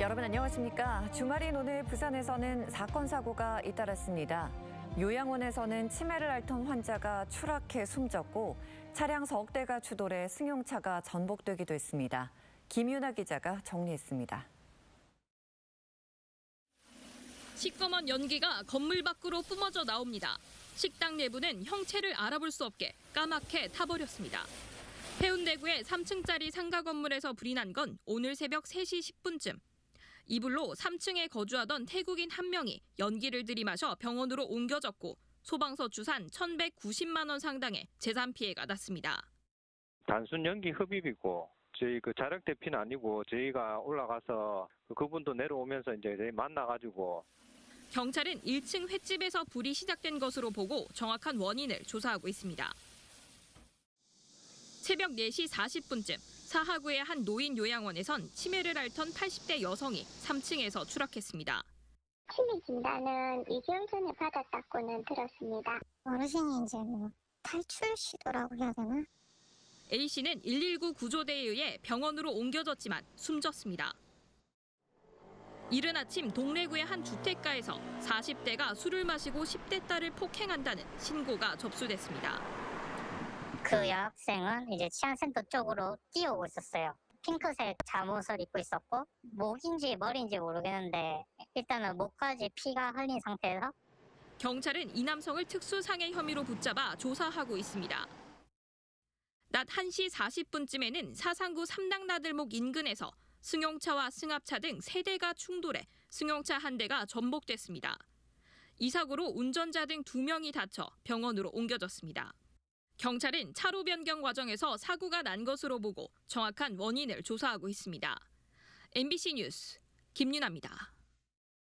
여러분 안녕하십니까? 주말인 오늘 부산에서는 사건 사고가 잇따랐습니다. 요양원에서는 치매를 앓던 환자가 추락해 숨졌고 차량 석 대가 추돌해 승용차가 전복되기도 했습니다. 김윤아 기자가 정리했습니다. 시꺼먼 연기가 건물 밖으로 뿜어져 나옵니다. 식당 내부는 형체를 알아볼 수 없게 까맣게 타버렸습니다. 해운대구의 3층짜리 상가 건물에서 불이 난 건 오늘 새벽 3시 10분쯤. 이불로 3층에 거주하던 태국인 한 명이 연기를 들이마셔 병원으로 옮겨졌고 소방서 주산 1,190만 원 상당의 재산 피해가 났습니다. 단순 연기 흡입이고 저희 그 자력 대피는 아니고 저희가 올라가서 그 그분도 내려오면서 이제 만나가지고 경찰은 1층 횟집에서 불이 시작된 것으로 보고 정확한 원인을 조사하고 있습니다. 새벽 4시 40분쯤 사하구의 한 노인 요양원에선 치매를 앓던 80대 여성이 3층에서 추락했습니다. 치매 진단은 2개월 전에 받았다고는 들었습니다. 어르신이 이제 뭐 탈출 시도라고 해야 되나? A씨는 119 구조대에 의해 병원으로 옮겨졌지만 숨졌습니다. 이른 아침 동래구의 한 주택가에서 40대가 술을 마시고 10대 딸을 폭행한다는 신고가 접수됐습니다. 그 여학생은 이제 치안센터 쪽으로 뛰어오고 있었어요. 핑크색 잠옷을 입고 있었고 목인지 머리인지 모르겠는데 일단은 목까지 피가 흘린 상태에서 경찰은 이 남성을 특수상해 혐의로 붙잡아 조사하고 있습니다. 낮 1시 40분쯤에는 사상구 삼당나들목 인근에서 승용차와 승합차 등 세대가 충돌해 승용차 한 대가 전복됐습니다. 이 사고로 운전자 등 두명이 다쳐 병원으로 옮겨졌습니다. 경찰은 차로 변경 과정에서 사고가 난 것으로 보고 정확한 원인을 조사하고 있습니다. MBC 뉴스 김윤아입니다.